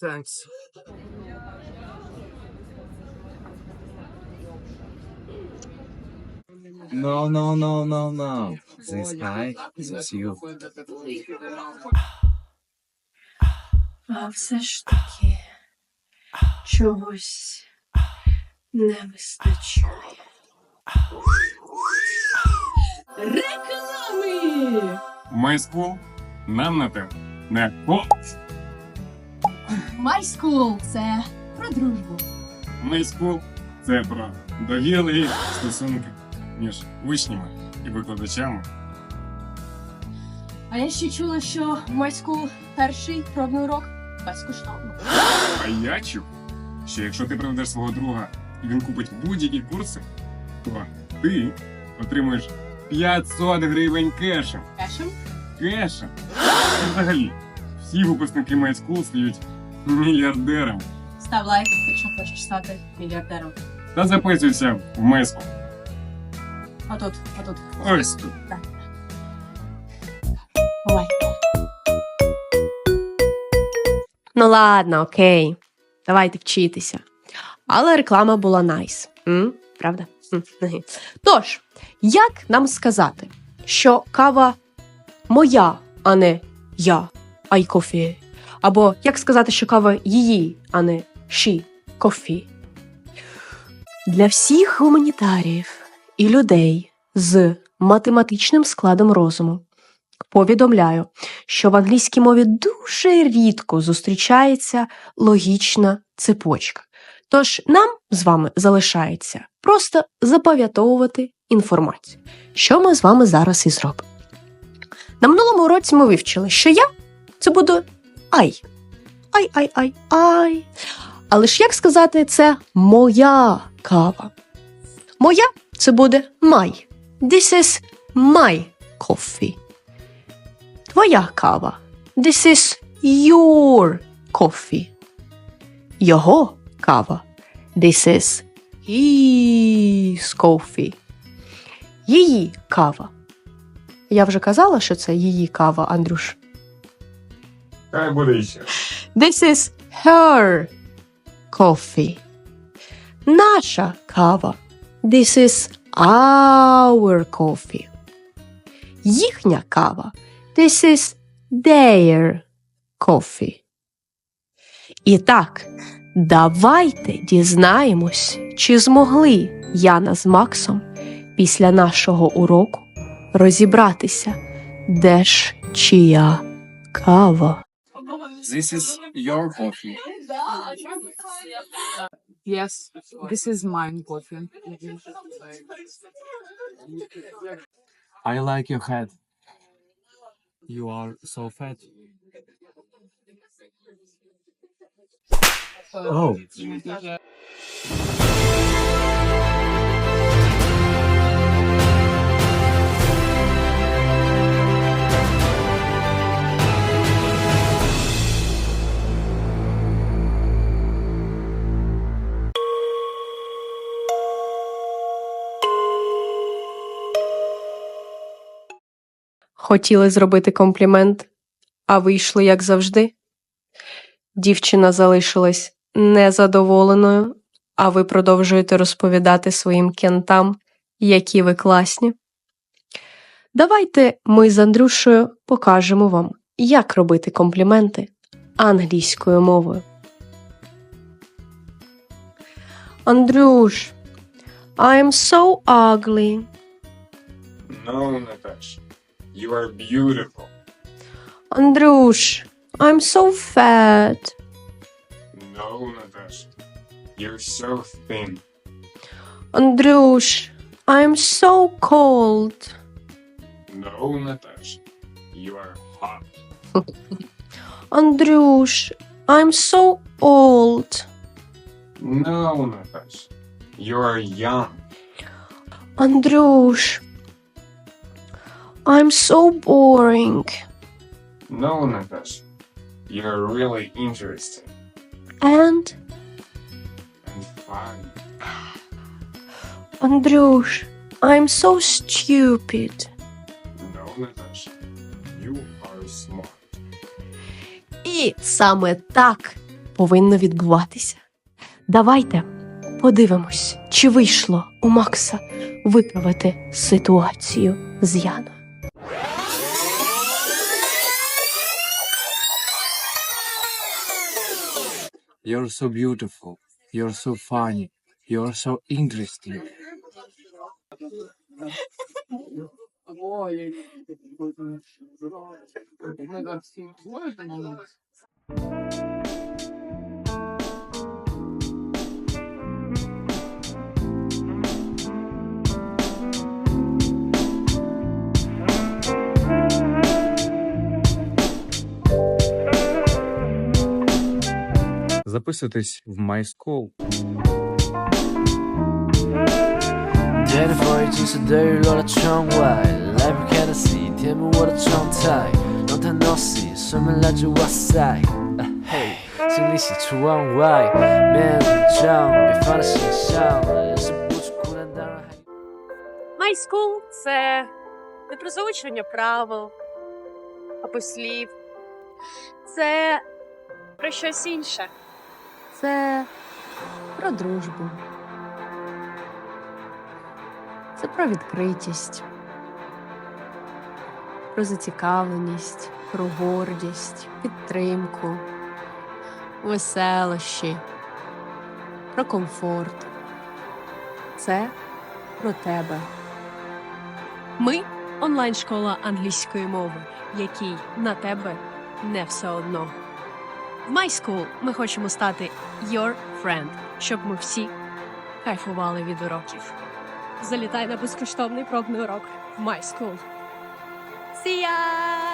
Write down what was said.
Thanks. No, no, no, no, no. This guy is you. А все ж таки чогось не вистачає. Реклами! Майскул нам на те не по. My School – це про дружбу. Майскул це про довірливі стосунки між учнями і викладачами. А я ще чула, що в My School перший пробний урок безкоштовно. А я чув, що якщо ти приведеш свого друга і він купить будь-які курси, то ти отримуєш 500 гривень кешем. Кешем? Кешем. Взагалі, всі випускники майскул стають мільярдерами. Став лайк, якщо хочеш стати мільярдером. Та записуйся в майскул. А тут, а тут. Ось тут. Ну ладно, окей. Давайте вчитися. Але реклама була найс. М? Правда? М. Тож, як нам сказати, що кава моя, а не я, ай кофі? Або як сказати, що кава її, а не ші кофі? Для всіх гуманітаріїв і людей з математичним складом розуму повідомляю, що в англійській мові дуже рідко зустрічається логічна цепочка. Тож нам з вами залишається просто запам'ятовувати інформацію, що ми з вами зараз і зробимо. На минулому уроці ми вивчили, що я це буде ай. Ай, ай. Але ж як сказати, це моя кава. Моя це буде my. This is my coffee. Твоя кава. This is your coffee. Його кава. This is his coffee. Її кава. Я вже казала, що це її кава, Андрюш. Хай буде ще. This is her coffee. Наша кава. This is our coffee. Їхня кава. This is their coffee. І так, давайте дізнаємось, чи змогли Яна з Максом після нашого уроку розібратися, де ж чия кава. This is your coffee. Yes, this is mine coffee. I like your head. You are so fat. Oh. Хотіли зробити комплімент, а вийшло як завжди. Дівчина залишилась незадоволеною, а ви продовжуєте розповідати своїм кентам, які ви класні. Давайте ми з Андрюшею покажемо вам, як робити компліменти англійською мовою. Андрюш, I am so ugly. No, Наташ. You are beautiful. Andrush, I'm so fat. No, Natasha. You're so thin. Andrush, I'm so cold. No, Natasha. You are hot. Andrush, I'm so old. No, Natasha. You are young. Andrush, I'm so boring. No, Наташ. You're really interesting And and fun. Андрюш, I'm so stupid. No, Наташ. You are smart. І саме так повинно відбуватися. Давайте подивимось, чи вийшло у Макса виправити ситуацію з Яною. You're so beautiful. You're so funny. You're so interesting. Записуйтесь в My School. 天的风已经是对于落到窗外，来不开的 C，填补我的状态，让它 noisy，顺便来句哇塞，啊嘿，心里喜出望外，没人紧张，别放在心上，忍受不出孤单，当然还。 My School – це не про заучення правил або слів. Це про щось інше. Це про дружбу. Це про відкритість, про зацікавленість, про гордість, підтримку, веселощі, про комфорт. Це про тебе. Ми онлайн-школа англійської мови, якій на тебе не все одно. My School ми хочемо стати your friend, щоб ми всі кайфували від уроків. Залітай на безкоштовний пробний урок в My School. See ya!